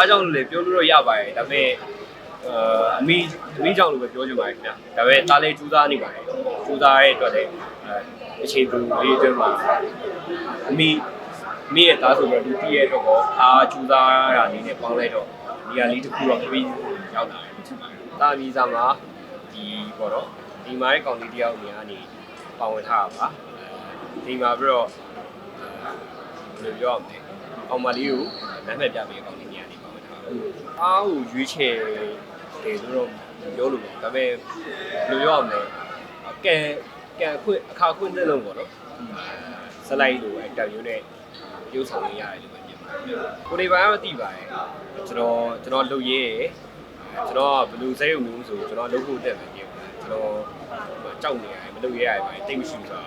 သားကြောင့်လို့လည်းပြောလို့တော့ရပါတယ်ဒါပေမဲ့အာအမေအမေကြောင့်လို့ပဲပြောချင်ပါတယ်ခင်ဗျာဒါပေမဲ့သားလေးကြိုးစားနေပါတယ်ကြိုးစားရဲ့အတွက်လည်းအဲအချိန်တူလေးအတွင်းမှာအမေအမေရဲ့သားဆိုတော့သူတည့်ရဲ့တော့ကောအားကြိုးစားတာလေးနဲ့ပေါင်းလိုက်တော့ဒီဟာလေးတစ်ခုတော့ပြီးရောက်လာတယ်ထင်ပါတယ်တာမီစာမှာဒီပေါ့တော့ဒီမှာရဲ့ကောင်လေးတယောက်နေရာနေပါဝင်ထားတာပါဒီမှာပြီးတော့ဘယ်လိုပြောရမလဲအောင်မလေးကိုနာမည်ပြပေးအောင်လေးနေရာလေးပါမယ်ထား အားကိုရွေးချယ်တယ်လို့တော့ပြောလို့ပေါ့ဒါပေမဲ့ဘယ်လိုပြောရမလဲကံကံခွင့်အခါခွင့်တဲ့လုံးပေါ့နော်စလိုက်လိုအတက်ရုံးနဲ့ရုပ်ဆောင်လေးရတယ်လို့ပဲပြင်ပါတယ်ကိုနေပါမသိပါရဲ့ကျွန်တော်ကျွန်တော်လုပ်ရဲကျွန်တော်ကဘယ်လိုစိတ်ရုံမျိုးဆိုကျွန်တော်လုပ်ဖို့တက်မယ်ပြင်ပါတယ်ကျွန်တော်ကြောက်နေရတယ်မလုပ်ရဲရတယ်ပါတိတ်မရှိဘူးဆိုတာ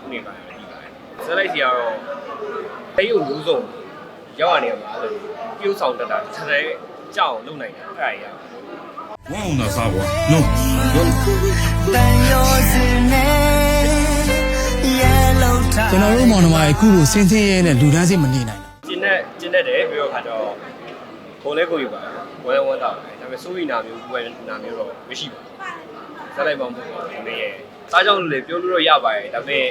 ကိုနေပါရသိပါတယ်စလိုက်စီကတော့တိတ်ုံမျိုးစုံ ရောက်ရနေမှာလို့ပြုတ်ဆောင်တတ်တာတစ်ခါတည်းကြောက်အောင်လုပ်နိုင်တယ်အဲ့ဒါကြီးอ่ะဝမ်းအောင်သာစားကွာနော်တန်ရောစနေရဲလုံးထားကျွန်တော်တို့မောင်နှမရဲ့အခုလိုစင်းစင်းရဲနဲ့လူတန်းစစ်မနေနိုင်ဘူးကျင်းတဲ့ကျင်းတဲ့တယ်ပြီးတော့ခါတော့ကိုလဲကိုယူပါဝဲဝဲတာပဲဒါပေမဲ့စိုးရိမ်နာမျိုးဝဲနာမျိုးတော့မရှိဘူးစလိုက်မှမဟုတ်ဘူးဒီရဲ့စားကြောင့်လို့လည်းပြောလို့တော့ရပါတယ်ဒါပေမဲ့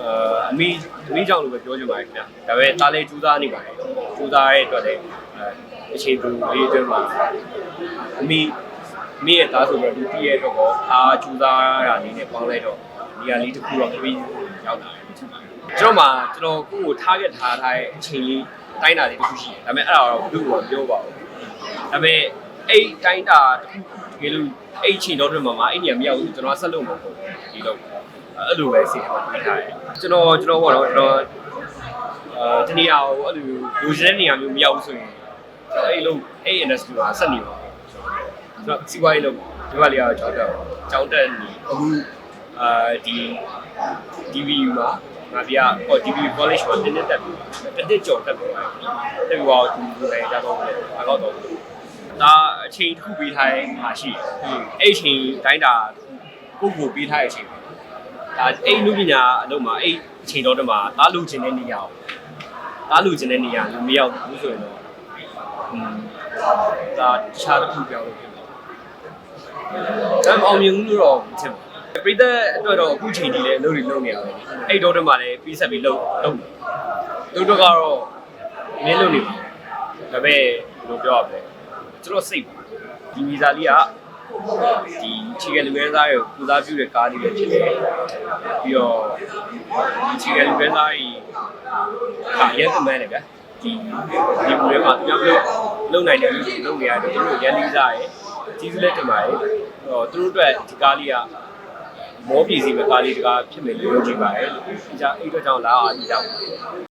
အာအမေအမေကြောင့်လို့ပဲပြောချင်ပါတယ်ခင်ဗျာဒါပေမဲ့သားလေးကြိုးစားနေပါတယ်ကြိုးစားရဲ့အတွက်လည်းအဲအချိန်တူလေးအတွင်းမှာအမေအမေရဲ့သားဆိုတော့သူတည့်ရဲ့တော့ကောအားကြိုးစားတာလေးနဲ့ပေါင်းလိုက်တော့ဒီဟာလေးတစ်ခုတော့ပြီးရောက်လာတယ်ထင်ပါတယ်ကျွန်တော်မှကျွန်တော်ကိုယ့်ကို target ထားထားတဲ့အချိန်လေးတိုင်းတာလေးတစ်ခုရှိတယ်ဒါပေမဲ့အဲ့ဒါတော့ဘယ်လိုမှပြောပါဘူးဒါပေမဲ့အဲ့တိုင်းတာတစ်ခုတကယ်လို့အဲ့အချိန်တော့တွင်မှာမအဲ့နေရာမရောက်ဘူးကျွန်တော်ကဆက်လို့မဟုတ်ဘူးဒီတော့ အဲ့လိုပဲစီဟောပြီးထားတယ်ကျွန်တော်ကျွန်တော်ဘောတော့ကျွန်တော်အာတနေရာကိုအဲ့လိုလူစတဲ့နေရာမျိုးမရောက်ဘူးဆိုရင်ကျွန်တော်အဲ့လိုအဲ့ industry မှာဆက်နေပါဘူးကျွန်တော်စီးပွားရေးလုပ်ဒီဘက်လေးကတော့ကြောက်တော့ကြောက်တဲ့နေအခုအာဒီ DVU မှာငါပြဟော DVU college မှာတင်းတက်တက်ပြီးတစ်တစ်ကြော်တက်ပြီးတက်ပြီးတော့ဒီလိုလည်းကြတော့တယ်အကောက်တော့ဒါအချိန်တစ်ခုပြီးထားတဲ့မှာရှိတယ်အဲ့အချိန်တိုင်းတာကိုကိုပြီးထားတဲ့အချိန် ဒါအဲ့လူပညာအလုပ်မှာအဲ့အချိန်တော့တမှာတားလူချင်တဲ့နေရာကိုတားလူချင်တဲ့နေရာကိုမရောက်ဘူးဆိုရင်တော့อืมဒါခြားတစ်ခုပြောင်းလို့ဖြစ်တယ်ဒါမှမအောင်မြင်ဘူးလို့တော့မထင်ဘူးပြည်သက်အတွက်တော့အခုချိန်ကြီးလည်းလုပ်နေလုပ်နေရတယ်အဲ့တော့တမှာလည်းပြီးဆက်ပြီးလုပ်လုပ်လုပ်တော့ကတော့မင်းလုပ်နေပါဒါပေမဲ့ဘယ်လိုပြောရမလဲကျွန်တော်စိတ်ဒီဗီဇာလေးက ဒီခြေကလူငယ်သားကိုကုစားပြုတဲ့ကားလေးလည်းဖြစ်တယ်ပြီးတော့ဒီခြေကလူငယ်သားကြီးအရဲကမန်းလေဗျာဒီဒီဘူထဲမှာသူများမလို့လုံနိုင်တယ်လို့လုပ်နေရတယ်သူတို့ရန်လေးစားရယ်ကြီးစလက်တင်ပါရယ်ဟောသူတို့အတွက်ဒီကားလေးကမောပြည်စီပဲကားလေးတကားဖြစ်မယ်လို့ယုံကြည်ပါတယ်။ဒီကြောင့်အဲ့အတွက်ကြောင့်လာအားဒီကြောင့်